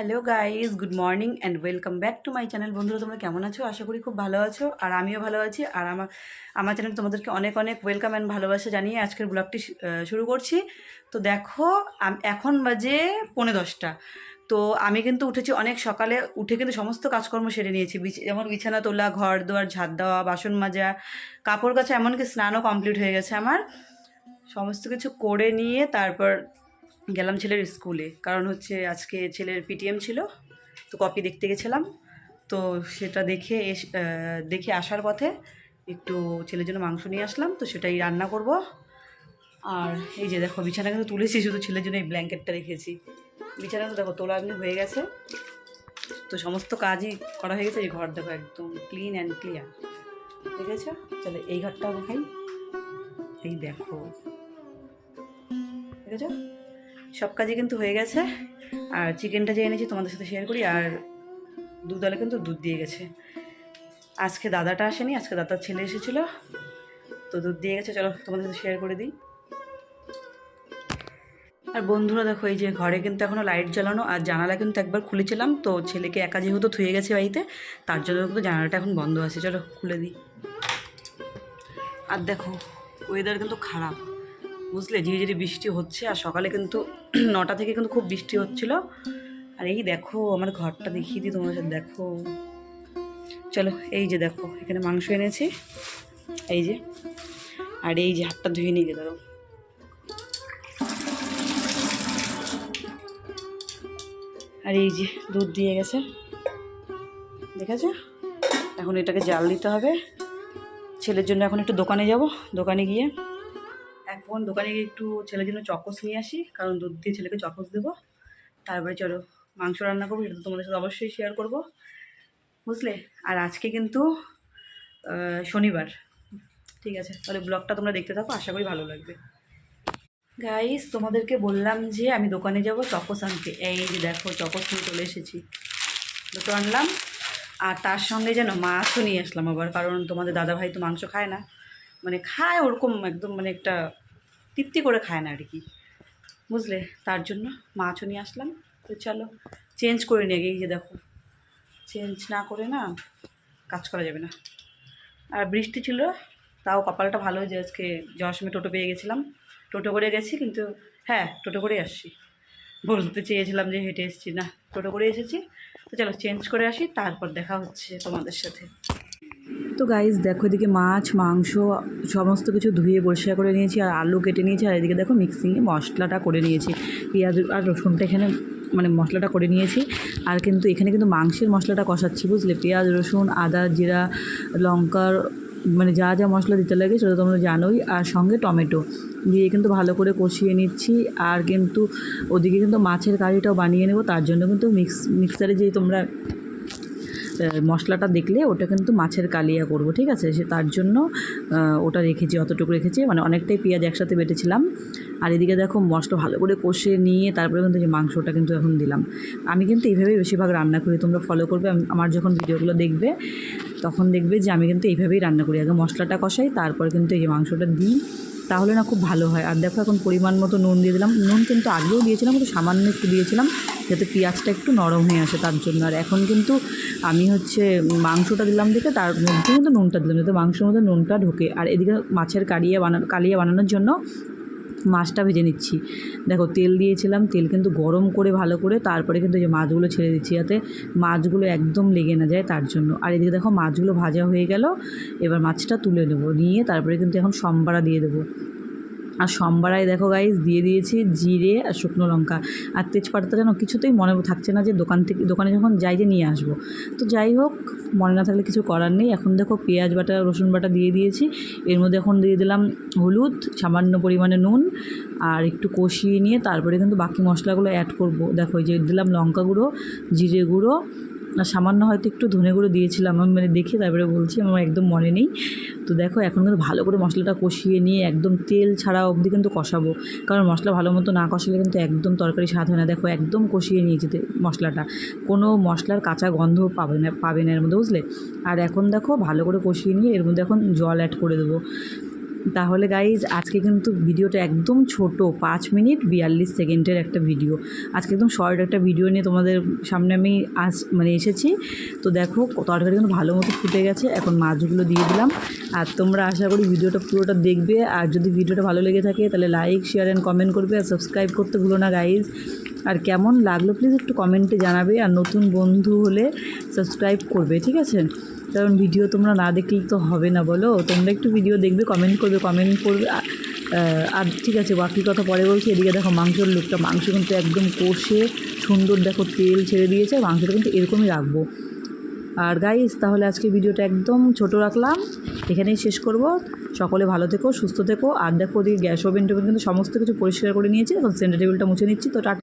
Hello guys good morning and welcome back to my channel বন্ধুরা, তোমরা কেমন আছো? আশা করি খুব ভালো আছো, আর আমিও ভালো আছি। আর আমার আমার চ্যানেল তোমাদেরকে অনেক অনেক ওয়েলকাম অ্যান্ড ভালোবাসা জানিয়ে আজকের ব্লগটি শুরু করছি। তো দেখো এখন বাজে পৌনে দশটা। তো আমি কিন্তু উঠেছি অনেক সকালে, উঠে কিন্তু সমস্ত কাজকর্ম সেরে নিয়েছি। যেমন বিছানা তোলা ঘর দোয়ার ঝাড় দেওয়া, বাসন মাজা, কাপড় কাচা, এমনকি স্নানও কমপ্লিট হয়ে গেছে আমার। সমস্ত কিছু করে নিয়ে তারপর গেলাম ছেলের স্কুলে। কারণ হচ্ছে আজকে ছেলের পিটিএম ছিল, তো কপি দেখতে গেছিলাম। তো সেটা দেখে দেখে আসার পথে একটু ছেলের জন্য মাংস নিয়ে আসলাম, তো সেটাই রান্না করব। আর এই যে দেখো, বিছানা কিন্তু তুলেছি, শুধু ছেলের জন্য এই ব্ল্যাঙ্কেটটা রেখেছি। বিছানা তো দেখো, তোলা এমনি হয়ে গেছে। তো সমস্ত কাজই করা হয়ে গেছে, এই ঘর দেখো একদম ক্লিন অ্যান্ড ক্লিয়ার ঠিক আছে? চলো এই ঘরটাও দেখাই। এই দেখো। ঠিক আছে? সব কাজই কিন্তু হয়ে গেছে। আর চিকেনটা যে এনেছি তোমাদের সাথে শেয়ার করি, আর দুধ আলে কিন্তু দুধ দিয়ে গেছে। আজকে দাদাটা আসেনি, আজকে দাদার ছেলে এসেছিল, তো দুধ দিয়ে গেছে। চলো তোমাদের সাথে শেয়ার করে দিই। আর বন্ধুরা দেখো, এই যে ঘরে কিন্তু এখনও লাইট জ্বালানো, আর জানালা কিন্তু একবার খুলেছিলাম, তো ছেলেকে একা যেহেতু থুয়ে গেছে বাড়িতে, তার জন্য কিন্তু জানালাটা এখন বন্ধ আছে। চলো খুলে দিই। আর দেখো ওয়েদার কিন্তু খারাপ। বুঝলে ধীরে ধীরে বৃষ্টি হচ্ছে আর সকালে কিন্তু নটা থেকে কিন্তু খুব বৃষ্টি হচ্ছিল। আর এই দেখো, আমার ঘরটা দেখিয়ে দিই, তোমাদের সাথে দেখো। চলো, এই যে দেখো, এখানে মাংস এনেছি। এই যে, আর এই যে হাতটা ধুয়ে নিয়ে ধরো। আর এই যে দুধ দিয়ে গেছে। দেখেছ? এখন এটাকে জাল দিতে হবে। ছেলের জন্য এখন একটু দোকানে যাব। দোকানে গিয়ে এখন দোকানে গিয়ে একটু ছেলের জন্য চকোস নিয়ে আসি, কারণ দুধ দিয়ে ছেলেকে চকোস দেবো। তারপরে চলো মাংস রান্না করব সেটা তো তোমাদের সাথে অবশ্যই শেয়ার করব। বুঝলে? আর আজকে কিন্তু শনিবার। ঠিক আছে? তাহলে ব্লগটা তোমরা দেখতে থাকো, আশা করি ভালো লাগবে। গাইস তোমাদেরকে বললাম যে আমি দোকানে যাব চকোস আনতে। এই যে দেখো, চকোস নিয়ে চলে এসেছি। দুটো আনলাম, আর তার সঙ্গে যেন মাছও নিয়ে আসলাম আবার, কারণ তোমাদের দাদাভাই তো মাংস খায় না। মানে খায় ওরকম একদম মানে একটা তৃপ্তি করে খায় না আর কি। বুঝলে? তার জন্য মাছও নিয়ে আসলাম। তো চলো চেঞ্জ করে নিয়ে গিয়ে দেখো। চেঞ্জ না করে না কাজ করা যাবে না। আর বৃষ্টি ছিল, তাও কপালটা ভালো যে আজকে সময় টোটো পেয়ে গেছিলাম। টোটো করে গেছি, কিন্তু হ্যাঁ টোটো করে আসছি। বলতে চেয়েছিলাম যে হেঁটে এসেছি। না, টোটো করে এসেছি। তো চলো চেঞ্জ করে আসি, তারপর দেখা হচ্ছে তোমাদের সাথে। তো গাইজ দেখো এদিকে মাছ, মাংস, সমস্ত কিছু ধুয়ে পরিষ্কার করে নিয়েছি আর আলু কেটে নিয়েছি আর এদিকে দেখো মিক্সিংয়ে মশলাটা করে নিয়েছি। পেঁয়াজ আর রসুনটা এখানে মানে মশলাটা করে নিয়েছি। আর কিন্তু এখানে কিন্তু মাংসের মশলাটা কষাচ্ছি, বুঝলে? পেঁয়াজ, রসুন, আদা, জিরা, লঙ্কার মানে যা যা মশলা দিতে লাগে সেটা তোমরা জানোই। আর সঙ্গে টমেটো দিয়ে কিন্তু ভালো করে কষিয়ে নিচ্ছি। আর কিন্তু ওদিকে কিন্তু মাছের কারিটাও বানিয়ে নেব, তার জন্য কিন্তু মিক্স মিক্সারে যে তোমরা মশলাটা দেখলে ওটা কিন্তু মাছের কালিয়া করব, ঠিক আছে? সে তার জন্য ওটা রেখেছি, অতটুকু রেখেছি মানে অনেকটাই পেঁয়াজ একসাথে বেটেছিলাম। আর এদিকে দেখো মশলা ভালো করে কষে নিয়ে তারপরে কিন্তু যে মাংসটা কিন্তু এখন দিলাম। আমি কিন্তু এইভাবেই বেশিরভাগ রান্না করি, তোমরা ফলো করবে আমার যখন ভিডিওগুলো দেখবে, তখন দেখবে যে আমি কিন্তু এইভাবেই রান্না করি। আগে মশলাটা কষাই, তারপর কিন্তু এই মাংসটা দিই। তাহলে না খুব ভালো হয়। আর দেখো এখন পরিমাণ মতো নুন দিয়ে দিলাম। নুন কিন্তু আগেও দিয়েছিলাম, কিন্তু সামান্য একটু দিয়েছিলাম, যাতে পেঁয়াজটা একটু নরম হয়ে আসে তার জন্য। আর এখন কিন্তু আমি হচ্ছে মাংসটা দিলাম দেখে তার মধ্যে কিন্তু নুনটা দিলাম, যাতে মাংসের মধ্যে নুনটা ঢোকে। আর এদিকে মাছের কালিয়া বানানো কালিয়া বানানোর জন্য মাছটা ভেজে নিচ্ছি। দেখো, তেল দিয়েছিলাম, তেল কিন্তু গরম করে, ভালো করে, তারপরে কিন্তু যে মাছগুলো ছেড়ে দিচ্ছি যাতে মাছগুলো একদম লেগে না যায় তার জন্য। আর এদিকে দেখো, মাছগুলো ভাজা হয়ে গেল, এবার মাছটা তুলে নেব, নিয়ে তারপরে কিন্তু এখন সম্বারা দিয়ে দেবো। আর সম্বারায় দেখো গাইজ দিয়ে দিয়েছি জিরে আর শুকনো লঙ্কা। আর তেজপাতাটা যেন কিছুতেই মনে থাকছে না যে দোকান থেকে, দোকানে যখন যাই যে নিয়ে আসব। তো যাই হোক, মনে না থাকলে কিছু করার নেই। এখন দেখো পেঁয়াজ বাটা, রসুন বাটা দিয়ে দিয়েছি। এর মধ্যে এখন দিয়ে দিলাম হলুদ, সামান্য পরিমাণে নুন আর একটু কষিয়ে নিয়ে তারপরে কিন্তু বাকি মশলাগুলো অ্যাড করব। দেখো যে দিলাম লঙ্কা গুঁড়ো, জিরে গুঁড়ো সামান্য হয়তো একটু ধনে গুঁড়ো দিয়েছিলাম, আমি মানে দেখে তারপরে বলছি, আমার একদম মনে নেই। তো দেখো, এখন কিন্তু ভালো করে মশলাটা কষিয়ে নিয়ে একদম তেল ছাড়া অবধি কিন্তু কষাবো। কারণ মশলা ভালো মতো না কষালে কিন্তু একদম তরকারি স্বাদ হয় না। দেখো, একদম কষিয়ে নিয়েছি তে- মশলাটা। কোনো মশলার কাঁচা গন্ধ পাবে না পাবে না এর মধ্যে, বুঝলে? আর এখন দেখো, ভালো করে কষিয়ে নিয়ে এর মধ্যে এখন জল অ্যাড করে দেবো। তাহলে গাইজ আজকে কিন্তু ভিডিওটা একদম ছোট, পাঁচ মিনিট বিয়াল্লিশ সেকেন্ডের একটা ভিডিও আজকে একদম শর্ট একটা ভিডিও নিয়ে তোমাদের সামনে আমি আস মানে এসেছি। তো দেখো, তরকারি কিন্তু ভালো মতো ফুটে গেছে, এখন মাছগুলো দিয়ে দিলাম। আর তোমরা আশা করি ভিডিওটা পুরোটা দেখবে। আর যদি ভিডিওটা ভালো লেগে থাকে, তাহলে লাইক শেয়ার অ্যান্ড কমেন্ট করবে। আর সাবস্ক্রাইব করতে ভুলো না গাইজ আর কেমন লাগল প্লিজ একটু কমেন্টে জানাবে। আর নতুন বন্ধু হলে সাবস্ক্রাইব করবে, ঠিক আছে? কারণ ভিডিও তোমরা না দেখলে তো হবে না, বলো? তোমরা একটু ভিডিও দেখবে কমেন্ট করবে কমেন্ট করবে আর ঠিক আছে, বাকি কথা পরে বলছি, এদিকে দেখো মাংসের লুকটা মাংস কিন্তু একদম কষে সুন্দর, দেখো তেল ছেড়ে দিয়েছে, মাংসটা কিন্তু এরকমই রাখব। আর গাইস তাহলে আজকে ভিডিওটা একদম ছোট রাখলাম, এখানেই শেষ করব। সকলে ভালো থেকো, সুস্থ থেকো, আর দেখো ওদিকে গ্যাস ওভেন টোভেন কিন্তু সমস্ত কিছু পরিষ্কার করে নিয়েছি, এখন সেন্টার টেবিলটা মুছে নিচ্ছি, তো টাটা